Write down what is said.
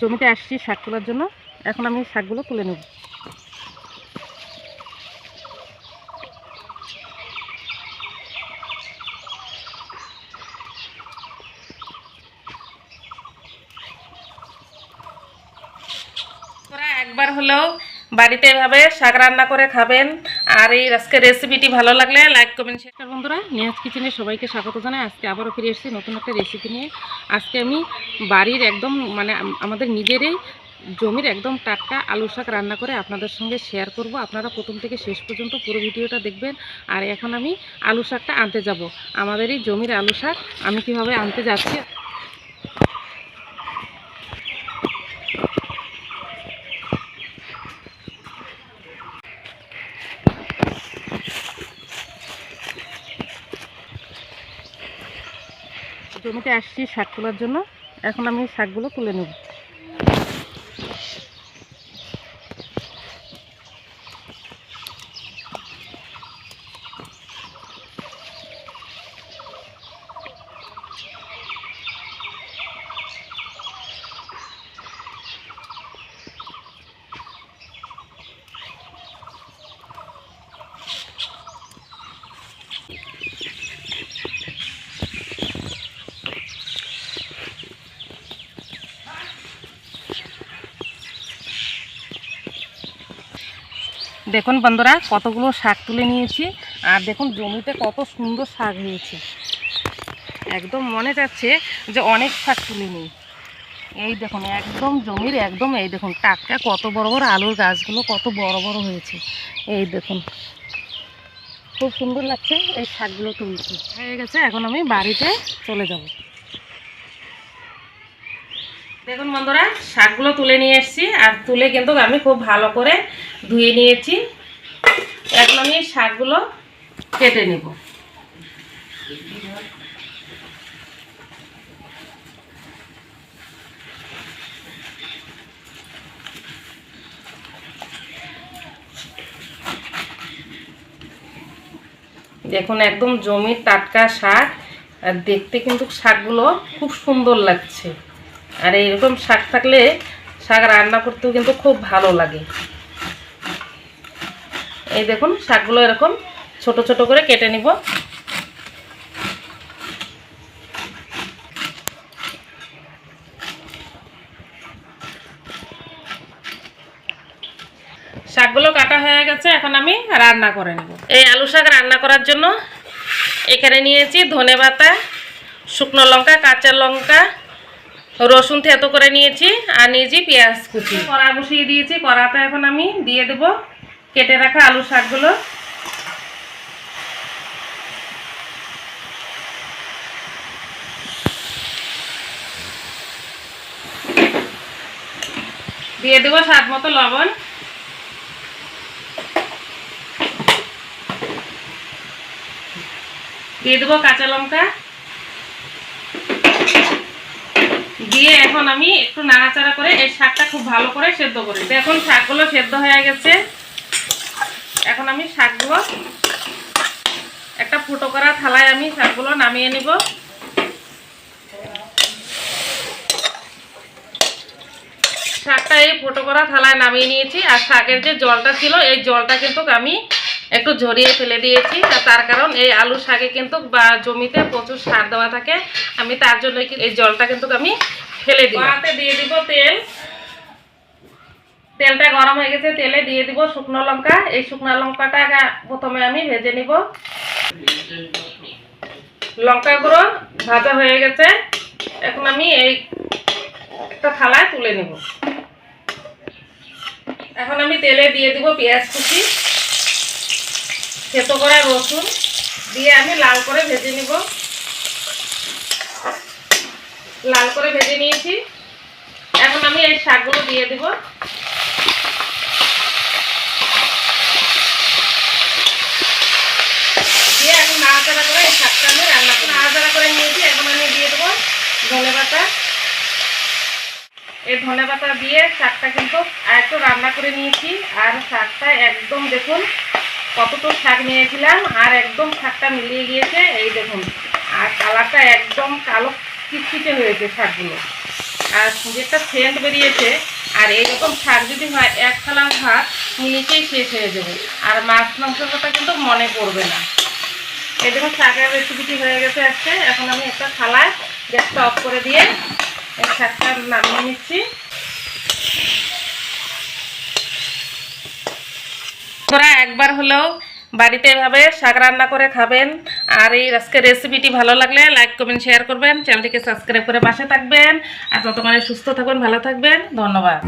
জমিতে আসছি শাক তোলার জন্য। এখন আমি শাকগুলো তুলে নেব। একবার হলেও বাড়িতে এভাবে শাক রান্না করে খাবেন। আর এই আজকে রেসিপিটি ভালো লাগলে লাইক কমেন্ট শেয়ার বন্ধুরা, নিয়াজ কিচেনে সবাইকে স্বাগত জানাই। আজকে আবারও ফিরে এসেছি নতুন একটা রেসিপি নিয়ে। আজকে আমি বাড়ির একদম মানে আমাদের নিজেরই জমির একদম টাটকা আলু শাক রান্না করে আপনাদের সঙ্গে শেয়ার করব। আপনারা প্রথম থেকে শেষ পর্যন্ত পুরো ভিডিওটা দেখবেন। আর এখন আমি আলু শাকটা আনতে যাব। আমাদেরই জমির আলু শাক আমি কীভাবে আনতে যাচ্ছি জমিতে আসছি শাক তোলার জন্য। এখন আমি শাকগুলো তুলে নেব। দেখুন বন্ধুরা, কতগুলো শাক তুলে নিয়েছি। আর দেখুন, জমিতে কত সুন্দর শাক হয়েছে। একদম মনে যাচ্ছে যে অনেক শাক তুলে নিই এই দেখুন, একদম জমির একদম এই দেখুন টাটকা কত বড় বড়, আলুর গাছগুলো কত বড় বড় হয়েছে। এই দেখুন, খুব সুন্দর লাগছে এই শাকগুলো তুলছি হয়ে গেছে, এখন আমি বাড়িতে চলে যাব। দেখুন বন্ধুরা, শাকগুলো তুলে নিয়ে এসেছি আর তুলে কিন্তু আমি খুব ভালো করে ধুয়ে নিয়েছি। এখন আমি শাকগুলো কেটে নেব। দেখুন, একদম জমির টাটকা শাক। আর দেখতে কিন্তু শাকগুলো খুব সুন্দর লাগছে। আর এরকম শাক থাকলে শাক রান্না করতেও কিন্তু খুব ভালো লাগে। এই দেখুন, শাকগুলো এরকম ছোট ছোট করে কেটে নিব। শাকগুলো কাটা হয়ে গেছে, এখন আমি রান্না করে নেব। এই আলু শাক রান্না করার জন্য এখানে নিয়েছি ধনে পাতা, শুকনো লঙ্কা, কাঁচা লঙ্কা রসুন থেতো করে নিয়েছি, আর নিয়েছি পেঁয়াজ কুচি। কড়া বসিয়ে দিয়েছি কড়াতে এখন আমি দিয়ে দেব, কেটে রাখা আলু শাকগুলো। দিয়ে দেবো স্বাদ মতো লবণ। দিয়ে দেবো কাঁচা লঙ্কা। দিয়ে এখন আমি একটু নাড়াচাড়া করে এই শাকটা খুব ভালো করে সেদ্ধ করি তো এখন শাকগুলো সেদ্ধ হয়ে গেছে। এখন আমি শাকগুলো একটা ফুটো করা থালায় আমি শাকগুলো নামিয়ে নিব। শাকটা এই ফুটো করা থালায় নামিয়ে নিয়েছি। আর শাকের যে জলটা ছিল, এই জলটা কিন্তু আমি একটু ঝরিয়ে ফেলে দিয়েছি। তার কারণ এই আলু শাকে কিন্তু বা জমিতে প্রচুর সার দেওয়া থাকে। আমি তার জন্য এই জলটা কিন্তু আমি ফেলে দিই হাতে দিয়ে দিব তেল। তেলটা গরম হয়ে গেছে, তেলে দিয়ে দিব শুকনো লঙ্কা। এই শুকনো লঙ্কাটা প্রথমে আমি ভেজে নিব। লঙ্কা গুঁড়ো ভাজা হয়ে গেছে। এখন আমি এই একটা থালায় তুলে নেব। এখন আমি তেলে দিয়ে দিব পেঁয়াজ কুচি। থেতো করা রসুন দিয়ে আমি লাল করে ভেজে নিব। লাল করে ভেজে নিয়েছি। এখন আমি এই শাকগুলো দিয়ে দিব। দিয়ে এখন নাড়াচাড়া করে এই শাকটা আমি রান্না করে নাড়াচাড়া করে নিয়েছি। এখন আমি দিয়ে দেবো ধনে পাতা। এই ধনে পাতা দিয়ে শাকটা কিন্তু আর রান্না করে নিয়েছি। আর শাকটা একদম দেখুন কতটুকু শাক নিয়েছিলাম আর একদম শাকটা মিলিয়ে গিয়েছে, এই দেখুন। আর কালারটা একদম কালো কিচকিচে হয়েছে শাকগুলো। আর যেটা সেন্ট বেরিয়েছে, আর এইরকম শাক যদি হয় এক থালা ভাত নিচেই শেষ হয়ে যাবে। আর মাছ মাংসের কথা কিন্তু মনে পড়বে না। এই দেখুন, শাকের রেসিপিটি হয়ে গেছে আজকে। এখন আমি একটা থালায় গ্যাসটা অফ করে দিয়ে এই শাকটা নামিয়ে নিচ্ছি তোরা একবার হলেও বাড়িতে এভাবে শাক রান্না করে খাবেন। আর এই আজকের রেসিপিটি ভালো লাগলে লাইক কমেন্ট শেয়ার করবেন। চ্যানেলটিকে সাবস্ক্রাইব করে পাশে থাকবেন। আর ততক্ষণে সুস্থ থাকবেন ভালো থাকবেন। ধন্যবাদ।